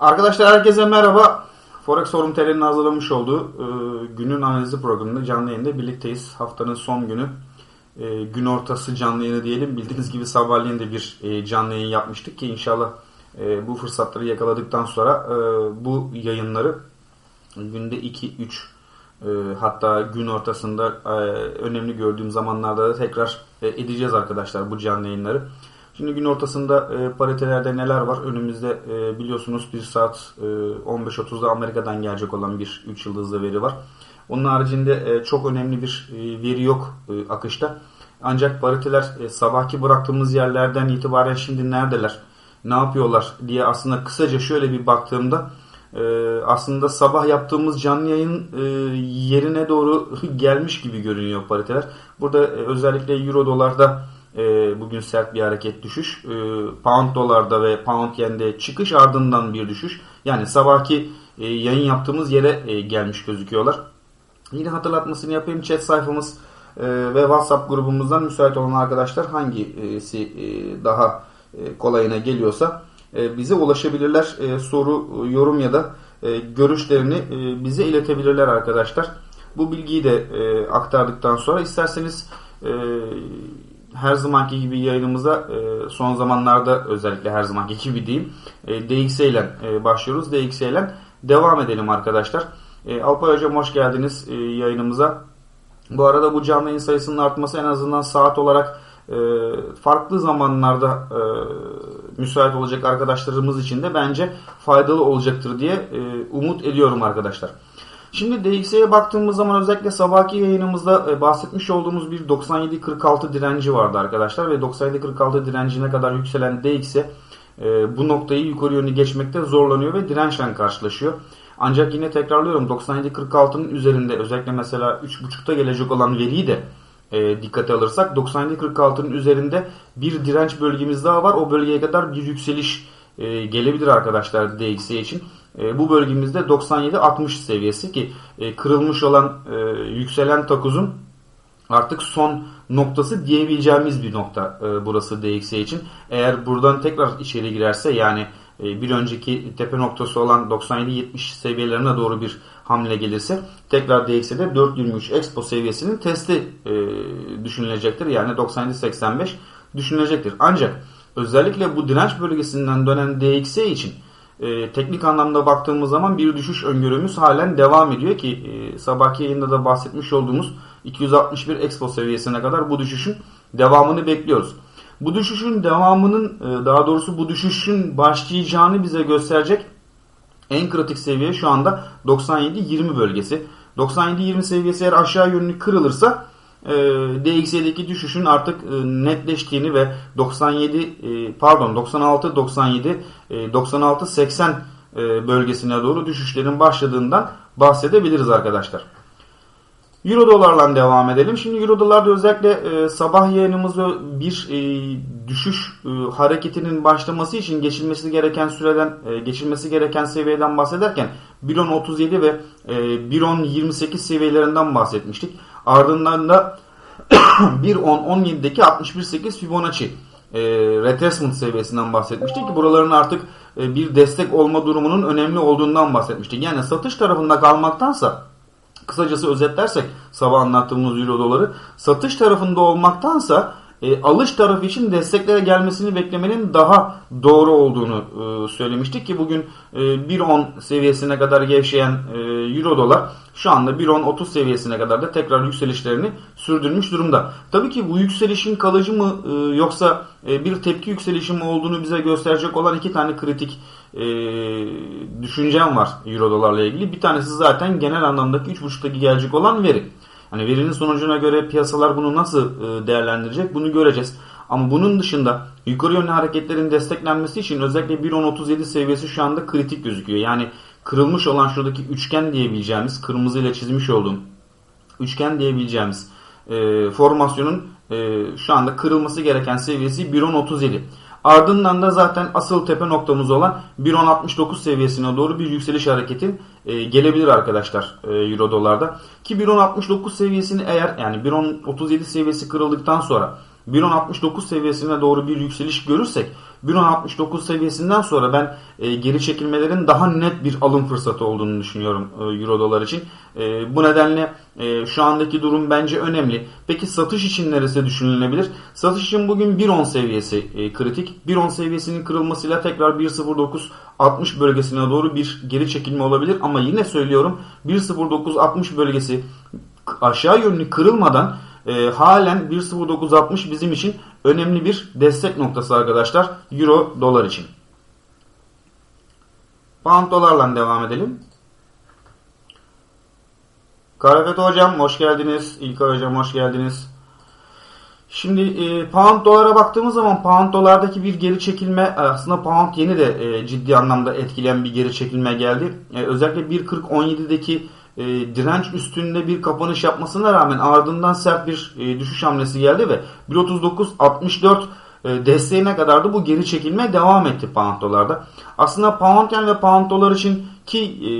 Arkadaşlar herkese merhaba. Forex Forum TL'nin hazırlamış olduğu e, günün analizi programında canlı yayında birlikteyiz. Haftanın son günü. E, gün ortası canlı yayını diyelim. Bildiğiniz gibi sabahleyin de bir e, canlı yayın yapmıştık ki inşallah e, bu fırsatları yakaladıktan sonra e, bu yayınları günde 2-3 e, hatta gün ortasında e, önemli gördüğüm zamanlarda da tekrar e, edeceğiz arkadaşlar bu canlı yayınları. Şimdi gün ortasında e, paritelerde neler var? Önümüzde e, biliyorsunuz 1 saat e, 15.30'da Amerika'dan gelecek olan bir 3 yıldızlı veri var. Onun haricinde e, çok önemli bir e, veri yok e, akışta. Ancak pariteler e, sabahki bıraktığımız yerlerden itibaren şimdi neredeler? Ne yapıyorlar diye aslında kısaca şöyle bir baktığımda e, aslında sabah yaptığımız canlı yayın e, yerine doğru gelmiş gibi görünüyor pariteler. Burada e, özellikle euro dolarda e, bugün sert bir hareket düşüş. E, pound dolarda ve pound yende çıkış ardından bir düşüş. Yani sabahki e, yayın yaptığımız yere e, gelmiş gözüküyorlar. Yine hatırlatmasını yapayım. Chat sayfamız e, ve WhatsApp grubumuzdan müsait olan arkadaşlar hangisi daha kolayına geliyorsa bize ulaşabilirler. Soru, yorum ya da görüşlerini bize iletebilirler arkadaşlar. Bu bilgiyi de aktardıktan sonra isterseniz her zamanki gibi yayınımıza e, son zamanlarda özellikle her zamanki gibi diyeyim e, DX ile e, başlıyoruz. DX ile devam edelim arkadaşlar. E, Alpay Hocam hoş geldiniz e, yayınımıza. Bu arada bu canlı yayın sayısının artması en azından saat olarak e, farklı zamanlarda e, müsait olacak arkadaşlarımız için de bence faydalı olacaktır diye e, umut ediyorum arkadaşlar. Şimdi DXY'ye baktığımız zaman özellikle sabahki yayınımızda e, bahsetmiş olduğumuz bir 97.46 direnci vardı arkadaşlar ve 97.46 direncine kadar yükselen DXY e, bu noktayı yukarı yönlü geçmekte zorlanıyor ve dirençle karşılaşıyor. Ancak yine tekrarlıyorum 97.46'nın üzerinde özellikle mesela 3.5'ta gelecek olan veriyi de e, dikkate alırsak 97.46'nın üzerinde bir direnç bölgemiz daha var. O bölgeye kadar bir yükseliş e, gelebilir arkadaşlar DXY için. E, bu bölgemizde 97-60 seviyesi ki e, kırılmış olan e, yükselen takuzun artık son noktası diyebileceğimiz bir nokta e, burası DXY için. Eğer buradan tekrar içeri girerse yani e, bir önceki tepe noktası olan 97-70 seviyelerine doğru bir hamle gelirse tekrar DXY'de 4.23 Expo seviyesinin testi e, düşünülecektir. Yani 97-85 düşünülecektir. Ancak özellikle bu direnç bölgesinden dönen DXY için e, teknik anlamda baktığımız zaman bir düşüş öngörümüz halen devam ediyor ki e, sabahki yayında da bahsetmiş olduğumuz 261 Expo seviyesine kadar bu düşüşün devamını bekliyoruz. Bu düşüşün devamının e, daha doğrusu bu düşüşün başlayacağını bize gösterecek en kritik seviye şu anda 97-20 bölgesi. 97-20 seviyesi eğer aşağı yönlü kırılırsa e, DXY'deki düşüşün artık e, netleştiğini ve 97 e, pardon 96 97 e, 96 80 e, bölgesine doğru düşüşlerin başladığından bahsedebiliriz arkadaşlar. Euro dolarla devam edelim. Şimdi Euro dolarda özellikle e, sabah yayınımızda bir düşüş hareketinin başlaması için geçilmesi gereken süreden geçilmesi gereken seviyeden bahsederken 1.10.37 ve e, 1.10.28 seviyelerinden bahsetmiştik. Ardından da 1.10.17'deki 61.8 Fibonacci e, retracement seviyesinden bahsetmiştik ki buraların artık e, bir destek olma durumunun önemli olduğundan bahsetmiştik. Yani satış tarafında kalmaktansa kısacası özetlersek sabah anlattığımız euro doları satış tarafında olmaktansa e, alış tarafı için desteklere gelmesini beklemenin daha doğru olduğunu e, söylemiştik ki bugün e, 1.10 seviyesine kadar gevşeyen e, euro dolar şu anda 1.10-30 seviyesine kadar da tekrar yükselişlerini sürdürmüş durumda. Tabii ki bu yükselişin kalıcı mı e, yoksa e, bir tepki yükselişi mi olduğunu bize gösterecek olan iki tane kritik e, düşüncem var euro dolarla ilgili. Bir tanesi zaten genel anlamdaki 3.5'taki gelecek olan veri. Hani verinin sonucuna göre piyasalar bunu nasıl e, değerlendirecek bunu göreceğiz. Ama bunun dışında yukarı yönlü hareketlerin desteklenmesi için özellikle 1.10.37 seviyesi şu anda kritik gözüküyor. Yani kırılmış olan şuradaki üçgen diyebileceğimiz kırmızı ile çizmiş olduğum üçgen diyebileceğimiz e, formasyonun e, şu anda kırılması gereken seviyesi 1.10.37. Ardından da zaten asıl tepe noktamız olan 1.10.69 seviyesine doğru bir yükseliş hareketin e, gelebilir arkadaşlar e, Euro dolarda. Ki 1.10.69 seviyesini eğer yani 1.10.37 seviyesi kırıldıktan sonra 1.10.69 seviyesine doğru bir yükseliş görürsek 1.10.69 seviyesinden sonra ben e, geri çekilmelerin daha net bir alım fırsatı olduğunu düşünüyorum e, Euro dolar için. E, bu nedenle e, şu andaki durum bence önemli. Peki satış için neresi düşünülebilir? Satış için bugün 1.10 seviyesi e, kritik. 1.10 seviyesinin kırılmasıyla tekrar 1.09.60 bölgesine doğru bir geri çekilme olabilir. Ama yine söylüyorum 1.09.60 bölgesi aşağı yönlü kırılmadan e, halen 1.0960 bizim için önemli bir destek noktası arkadaşlar. Euro dolar için. Pound dolarla devam edelim. Karafet hocam hoş geldiniz. İlkay hocam hoş geldiniz. Şimdi e, pound dolara baktığımız zaman pound dolardaki bir geri çekilme aslında pound yeni de e, ciddi anlamda etkileyen bir geri çekilme geldi. E, özellikle 1.40-17'deki e, direnç üstünde bir kapanış yapmasına rağmen ardından sert bir e, düşüş hamlesi geldi ve 1.39.64 e, desteğine kadar da bu geri çekilme devam etti pound. Aslında pound ve pound için ki e,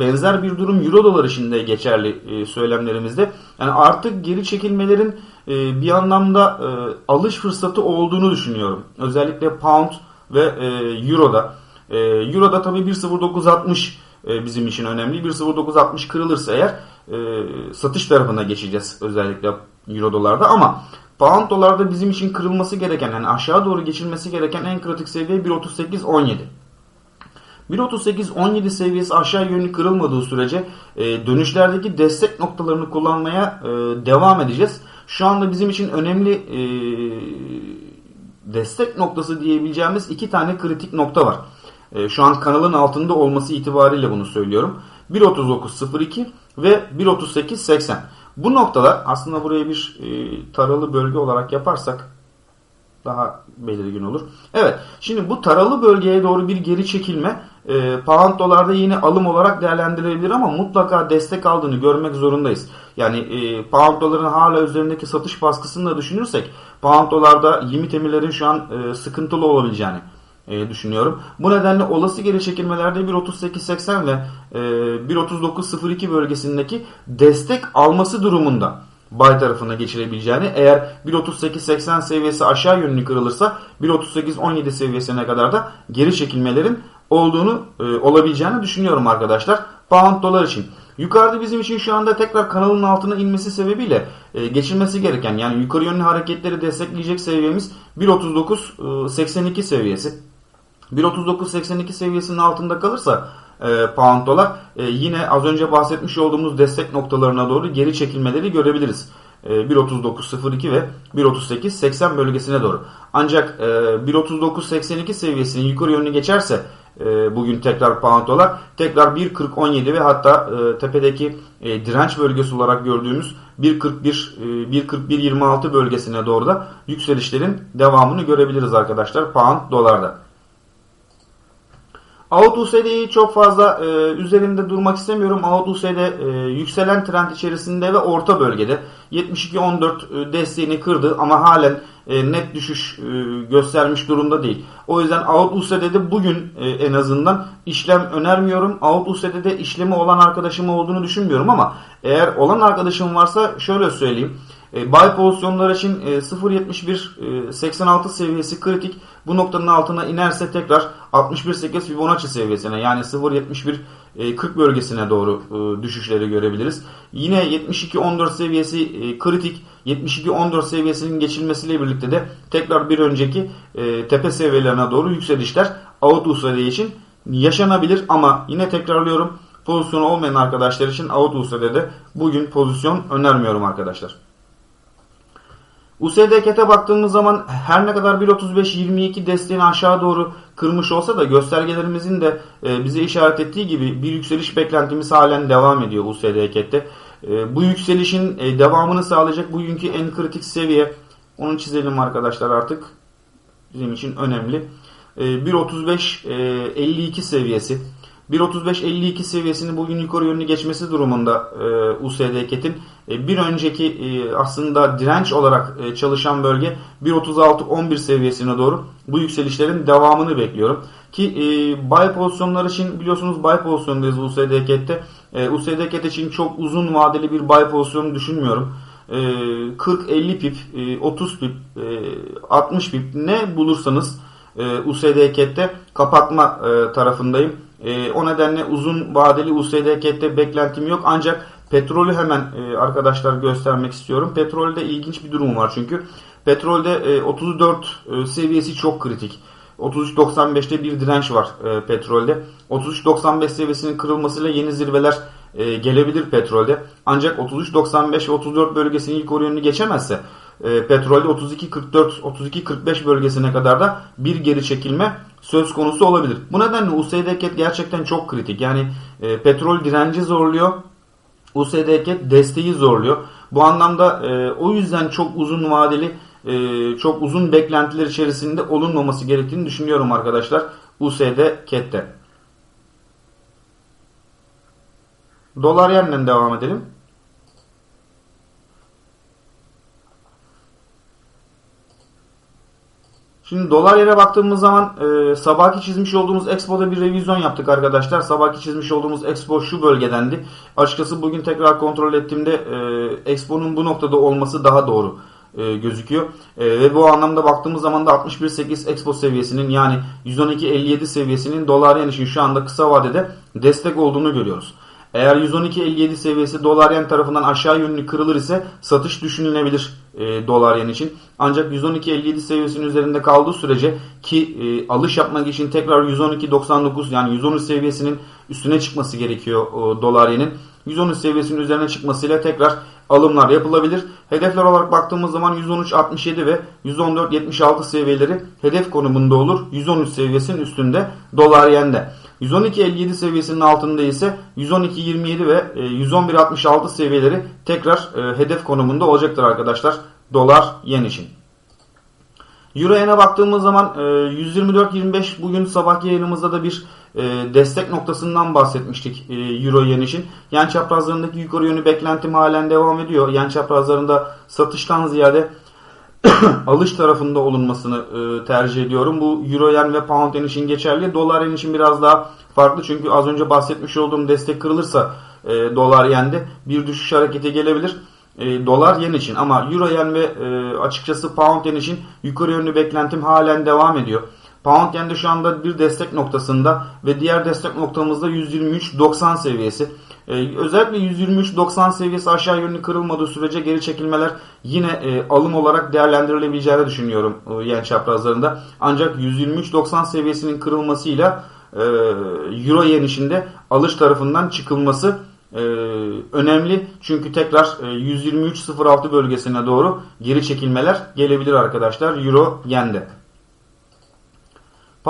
benzer bir durum euro dolar için de geçerli e, söylemlerimizde. Yani artık geri çekilmelerin e, bir anlamda e, alış fırsatı olduğunu düşünüyorum. Özellikle pound ve e, euroda. E, euroda tabii 1.0960 e, bizim için önemli. 1.0960 kırılırsa eğer e, satış tarafına geçeceğiz özellikle euro dolarda ama pound dolarda bizim için kırılması gereken yani aşağı doğru geçilmesi gereken en kritik seviye 1.3817. 1.38-17 seviyesi aşağı yönlü kırılmadığı sürece e, dönüşlerdeki destek noktalarını kullanmaya e, devam edeceğiz. Şu anda bizim için önemli e, destek noktası diyebileceğimiz iki tane kritik nokta var. E, şu an kanalın altında olması itibariyle bunu söylüyorum. 1.39.02 ve 1.38.80. Bu noktalar aslında buraya bir e, taralı bölge olarak yaparsak daha belirgin olur. Evet şimdi bu taralı bölgeye doğru bir geri çekilme e, pound dolarda yine alım olarak değerlendirilebilir ama mutlaka destek aldığını görmek zorundayız. Yani e, pound doların hala üzerindeki satış baskısını da düşünürsek pound dolarda limit emirlerin şu an e, sıkıntılı olabileceğini e, düşünüyorum. Bu nedenle olası geri çekilmelerde 1.38.80 ve e, 1.39.02 bölgesindeki destek alması durumunda buy tarafına geçirebileceğini eğer 1.38.80 seviyesi aşağı yönlü kırılırsa 1.38.17 seviyesine kadar da geri çekilmelerin olduğunu e, olabileceğini düşünüyorum arkadaşlar. Pound dolar için. Yukarıda bizim için şu anda tekrar kanalın altına inmesi sebebiyle e, geçilmesi gereken yani yukarı yönlü hareketleri destekleyecek seviyemiz 1.39.82 seviyesi. 1.39.82 seviyesinin altında kalırsa e, pound dolar e, yine az önce bahsetmiş olduğumuz destek noktalarına doğru geri çekilmeleri görebiliriz. E, 1.39.02 ve 1.38.80 bölgesine doğru. Ancak e, 1.39.82 seviyesinin yukarı yönlü geçerse e, bugün tekrar pound dolar tekrar 1.40.17 ve hatta e, tepedeki e, direnç bölgesi olarak gördüğümüz 1.41 e, 1.41.26 bölgesine doğru da yükselişlerin devamını görebiliriz arkadaşlar pound dolarda. AUTUS'deyi çok fazla e, üzerinde durmak istemiyorum. AUTUS'de e, yükselen trend içerisinde ve orta bölgede 72.14 e, desteğini kırdı ama halen e, net düşüş e, göstermiş durumda değil. O yüzden AUTUS'de de bugün e, en azından işlem önermiyorum. AUTUS'de de işlemi olan arkadaşım olduğunu düşünmüyorum ama eğer olan arkadaşım varsa şöyle söyleyeyim. E, buy pozisyonlar için e, 0.71 86 e, seviyesi kritik. Bu noktanın altına inerse tekrar 61.8 Fibonacci seviyesine yani 0.71 40 bölgesine doğru e, düşüşleri görebiliriz. Yine 72.14 seviyesi e, kritik. 72.14 seviyesinin geçilmesiyle birlikte de tekrar bir önceki e, tepe seviyelerine doğru yükselişler Avut USD için yaşanabilir ama yine tekrarlıyorum pozisyonu olmayan arkadaşlar için Avut USD'de bugün pozisyon önermiyorum arkadaşlar. USDK'te baktığımız zaman her ne kadar 1.35-22 desteğini aşağı doğru kırmış olsa da göstergelerimizin de e, bize işaret ettiği gibi bir yükseliş beklentimiz halen devam ediyor USDK'te. E, bu yükselişin e, devamını sağlayacak bugünkü en kritik seviye onu çizelim arkadaşlar artık bizim için önemli. 1.35-52 seviyesi. 1.35-52 seviyesini bugün yukarı yönlü geçmesi durumunda e, USD Ket'in e, bir önceki e, aslında direnç olarak e, çalışan bölge 1.36-11 seviyesine doğru bu yükselişlerin devamını bekliyorum. Ki e, buy pozisyonlar için biliyorsunuz buy pozisyondayız USD Ket'te. E, USD Ket için çok uzun vadeli bir buy pozisyonu düşünmüyorum. e, 40-50 pip, e, 30 pip, e, 60 pip ne bulursanız e, USD CAT'te kapatma e, tarafındayım. E, o nedenle uzun vadeli USD CAT'te beklentim yok. Ancak petrolü hemen e, arkadaşlar göstermek istiyorum. Petrolde ilginç bir durum var çünkü. Petrolde e, 34 e, seviyesi çok kritik. 33.95'te bir direnç var e, petrolde. 33.95 seviyesinin kırılmasıyla yeni zirveler e, gelebilir petrolde. Ancak 33.95 ve 34 bölgesinin ilk oranını geçemezse e, petrolde 32.44 32.45 bölgesine kadar da bir geri çekilme söz konusu olabilir. Bu nedenle USD gerçekten çok kritik. Yani e, petrol direnci zorluyor. USD desteği zorluyor. Bu anlamda e, o yüzden çok uzun vadeli e, çok uzun beklentiler içerisinde olunmaması gerektiğini düşünüyorum arkadaşlar. USD CAT'te. Dolar yenle devam edelim. Şimdi dolar yere baktığımız zaman e, sabahki çizmiş olduğumuz Expo'da bir revizyon yaptık arkadaşlar. Sabahki çizmiş olduğumuz Expo şu bölgedendi. Açıkçası bugün tekrar kontrol ettiğimde e, Expo'nun bu noktada olması daha doğru e, gözüküyor. E, ve bu anlamda baktığımız zaman da 61.8 Expo seviyesinin yani 112.57 seviyesinin dolar yen için şu anda kısa vadede destek olduğunu görüyoruz. Eğer 112.57 seviyesi dolar yen tarafından aşağı yönlü kırılır ise satış düşünülebilir e, dolar yen için. Ancak 112.57 seviyesinin üzerinde kaldığı sürece ki e, alış yapmak için tekrar 112.99 yani 113 seviyesinin üstüne çıkması gerekiyor o, dolar yenin. 113 seviyesinin üzerine çıkmasıyla tekrar alımlar yapılabilir. Hedefler olarak baktığımız zaman 113.67 ve 114.76 seviyeleri hedef konumunda olur. 113 seviyesinin üstünde dolar yende. 112.57 seviyesinin altında ise 112.27 ve 111.66 e, seviyeleri tekrar e, hedef konumunda olacaktır arkadaşlar. Dolar yen için. Euro yen'e baktığımız zaman 124.25 e, bugün sabah yayınımızda da bir destek noktasından bahsetmiştik Euro yen için. Yen çaprazlarındaki yukarı yönü beklentim halen devam ediyor. Yen çaprazlarında satıştan ziyade alış tarafında olunmasını e, tercih ediyorum. Bu Euro yen ve pound yen için geçerli. Dolar yen için biraz daha farklı çünkü az önce bahsetmiş olduğum destek kırılırsa e, dolar yende bir düşüş hareketi gelebilir. E, dolar yen için ama Euro yen ve e, açıkçası pound yen için yukarı yönlü beklentim halen devam ediyor. Pound yen de şu anda bir destek noktasında ve diğer destek noktamızda 123.90 seviyesi. Ee, özellikle 123.90 seviyesi aşağı yönlü kırılmadığı sürece geri çekilmeler yine e, alım olarak değerlendirilebileceğini düşünüyorum e, yen çaprazlarında. Ancak 123.90 seviyesinin kırılmasıyla e, Euro yen içinde alış tarafından çıkılması e, önemli. Çünkü tekrar e, 123.06 bölgesine doğru geri çekilmeler gelebilir arkadaşlar Euro yende.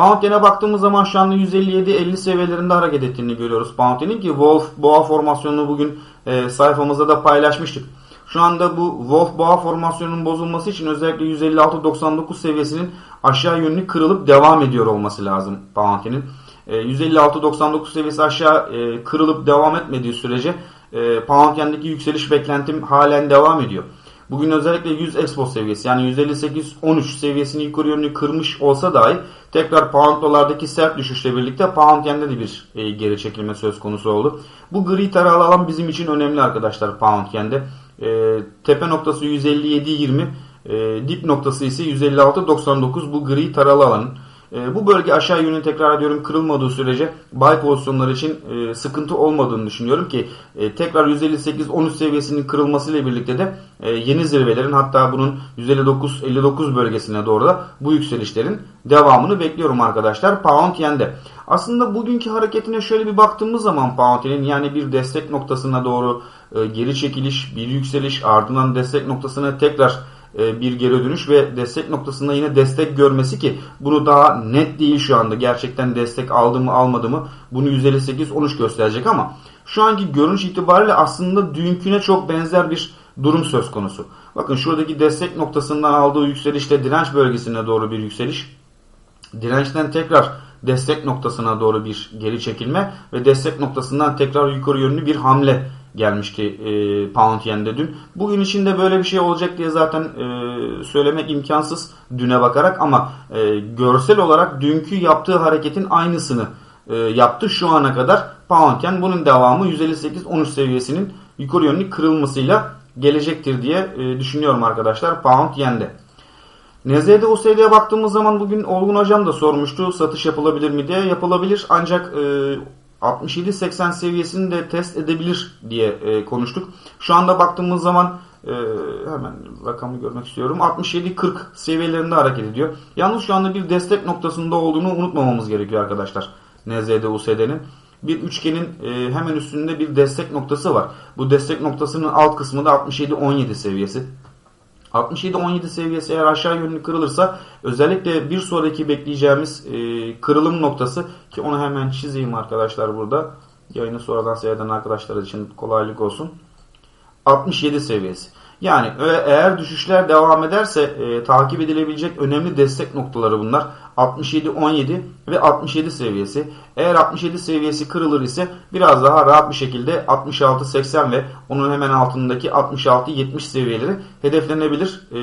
Pound Yen'e baktığımız zaman şu anda 157-50 seviyelerinde hareket ettiğini görüyoruz Pound Yen'in ki Wolf Boğa formasyonunu bugün e, sayfamızda da paylaşmıştık. Şu anda bu Wolf Boğa formasyonunun bozulması için özellikle 156-99 seviyesinin aşağı yönlü kırılıp devam ediyor olması lazım Pound Yen'in. E, 156-99 seviyesi aşağı e, kırılıp devam etmediği sürece e, Pound yükseliş beklentim halen devam ediyor. Bugün özellikle 100 expo seviyesi yani 158-13 seviyesini yukarı yönlü kırmış olsa dahi tekrar pound dolardaki sert düşüşle birlikte pound yende de bir e, geri çekilme söz konusu oldu. Bu gri taralı alan bizim için önemli arkadaşlar pound yende. E, tepe noktası 157-20 e, dip noktası ise 156-99 bu gri taralı alanın. E, bu bölge aşağı yönlü tekrar ediyorum kırılmadığı sürece buy pozisyonlar için e, sıkıntı olmadığını düşünüyorum ki e, tekrar 158-13 seviyesinin kırılmasıyla birlikte de e, yeni zirvelerin hatta bunun 159-59 bölgesine doğru da bu yükselişlerin devamını bekliyorum arkadaşlar. Pound yende. Aslında bugünkü hareketine şöyle bir baktığımız zaman Pound yenin yani bir destek noktasına doğru e, geri çekiliş, bir yükseliş ardından destek noktasına tekrar bir geri dönüş ve destek noktasında yine destek görmesi ki bunu daha net değil şu anda. Gerçekten destek aldı mı almadı mı bunu 158-13 gösterecek ama şu anki görünüş itibariyle aslında dünküne çok benzer bir durum söz konusu. Bakın şuradaki destek noktasından aldığı yükselişte direnç bölgesine doğru bir yükseliş. Dirençten tekrar destek noktasına doğru bir geri çekilme ve destek noktasından tekrar yukarı yönlü bir hamle gelmişti e, Pound Yen'de dün. Bugün içinde böyle bir şey olacak diye zaten e, söylemek imkansız düne bakarak ama e, görsel olarak dünkü yaptığı hareketin aynısını e, yaptı şu ana kadar Pound Yen. Bunun devamı 158-13 seviyesinin yukarı yönlü kırılmasıyla gelecektir diye e, düşünüyorum arkadaşlar. Pound yende. NZ'de USD'ye baktığımız zaman bugün Olgun Hocam da sormuştu satış yapılabilir mi diye. Yapılabilir ancak e, 67-80 seviyesini de test edebilir diye e, konuştuk. Şu anda baktığımız zaman e, hemen rakamı görmek istiyorum. 67-40 seviyelerinde hareket ediyor. Yalnız şu anda bir destek noktasında olduğunu unutmamamız gerekiyor arkadaşlar. NZ'de USD'nin bir üçgenin e, hemen üstünde bir destek noktası var. Bu destek noktasının alt kısmı da 67-17 seviyesi. 67-17 seviyesi eğer aşağı yönlü kırılırsa özellikle bir sonraki bekleyeceğimiz e, kırılım noktası ki onu hemen çizeyim arkadaşlar burada. Yayını sonradan seyreden arkadaşlar için kolaylık olsun. 67 seviyesi. Yani eğer düşüşler devam ederse e, takip edilebilecek önemli destek noktaları bunlar. 67-17 ve 67 seviyesi. Eğer 67 seviyesi kırılır ise biraz daha rahat bir şekilde 66-80 ve onun hemen altındaki 66-70 seviyeleri hedeflenebilir e,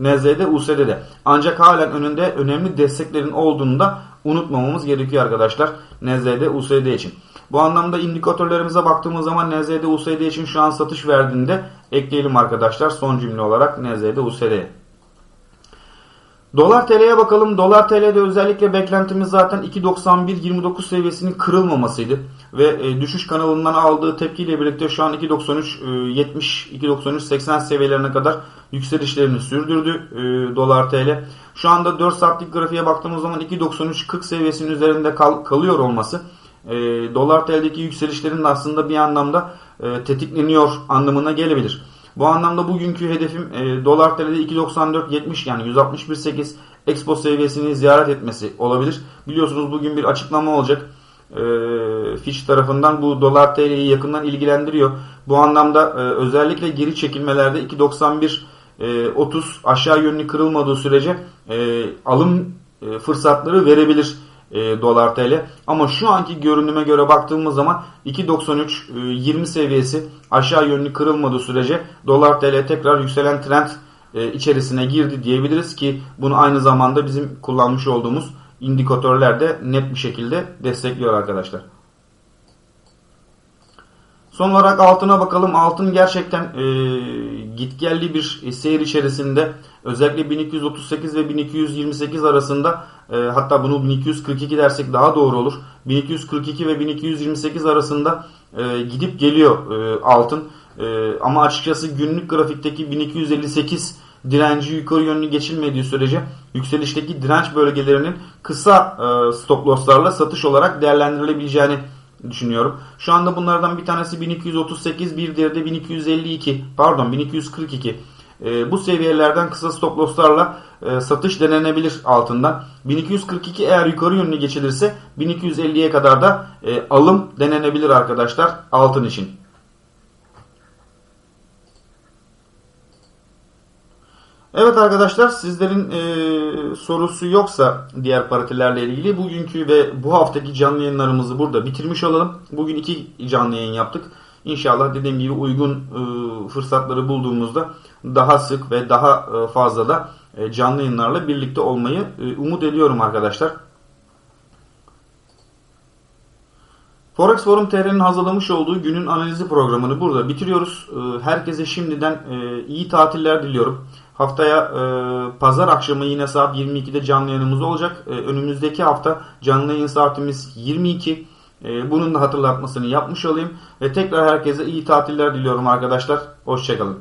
NZ'de, USD'de. Ancak halen önünde önemli desteklerin olduğunu da unutmamamız gerekiyor arkadaşlar NZ'de, USD için. Bu anlamda indikatörlerimize baktığımız zaman NZ'de, USD için şu an satış verdiğinde ekleyelim arkadaşlar son cümle olarak NZ'de, USD'ye. Dolar TL'ye bakalım. Dolar TL'de özellikle beklentimiz zaten 2.91-29 seviyesinin kırılmamasıydı. Ve e, düşüş kanalından aldığı tepkiyle birlikte şu an 2.93-70, e, 2.93-80 seviyelerine kadar yükselişlerini sürdürdü e, dolar TL. Şu anda 4 saatlik grafiğe baktığımız zaman 2.93-40 seviyesinin üzerinde kal kalıyor olması e, dolar TL'deki yükselişlerin de aslında bir anlamda e, tetikleniyor anlamına gelebilir. Bu anlamda bugünkü hedefim e, dolar TL'de 2.94.70 yani 161.8 Expo seviyesini ziyaret etmesi olabilir. Biliyorsunuz bugün bir açıklama olacak. E, Fitch tarafından bu dolar TL'yi yakından ilgilendiriyor. Bu anlamda e, özellikle geri çekilmelerde 2.91 e, 30 aşağı yönlü kırılmadığı sürece e, alım e, fırsatları verebilir e, dolar TL. Ama şu anki görünüme göre baktığımız zaman 2.93 e, 20 seviyesi aşağı yönlü kırılmadığı sürece dolar TL tekrar yükselen trend e, içerisine girdi diyebiliriz ki bunu aynı zamanda bizim kullanmış olduğumuz indikatörler de net bir şekilde destekliyor arkadaşlar. Son olarak altına bakalım. Altın gerçekten e, gitgelli bir seyir içerisinde özellikle 1238 ve 1228 arasında e, hatta bunu 1242 dersek daha doğru olur. 1242 ve 1228 arasında e, gidip geliyor e, altın. E, ama açıkçası günlük grafikteki 1258 direnci yukarı yönlü geçilmediği sürece yükselişteki direnç bölgelerinin kısa e, stop losslarla satış olarak değerlendirilebileceğini düşünüyorum. Şu anda bunlardan bir tanesi 1238, bir diğeri de 1252, pardon 1242. E, bu seviyelerden kısa stop losslarla e, satış denenebilir altından. 1242 eğer yukarı yönlü geçilirse 1250'ye kadar da e, alım denenebilir arkadaşlar altın için. Evet arkadaşlar sizlerin e, sorusu yoksa diğer partilerle ilgili bugünkü ve bu haftaki canlı yayınlarımızı burada bitirmiş olalım. Bugün iki canlı yayın yaptık. İnşallah dediğim gibi uygun e, fırsatları bulduğumuzda daha sık ve daha e, fazla da e, canlı yayınlarla birlikte olmayı e, umut ediyorum arkadaşlar. Forex Forum TR'nin hazırlamış olduğu günün analizi programını burada bitiriyoruz. E, herkese şimdiden iyi tatiller diliyorum. Haftaya pazar akşamı yine saat 22'de canlı yayınımız olacak. Önümüzdeki hafta canlı yayın saatimiz 22. Bunun da hatırlatmasını yapmış olayım. Ve tekrar herkese iyi tatiller diliyorum arkadaşlar. Hoşçakalın.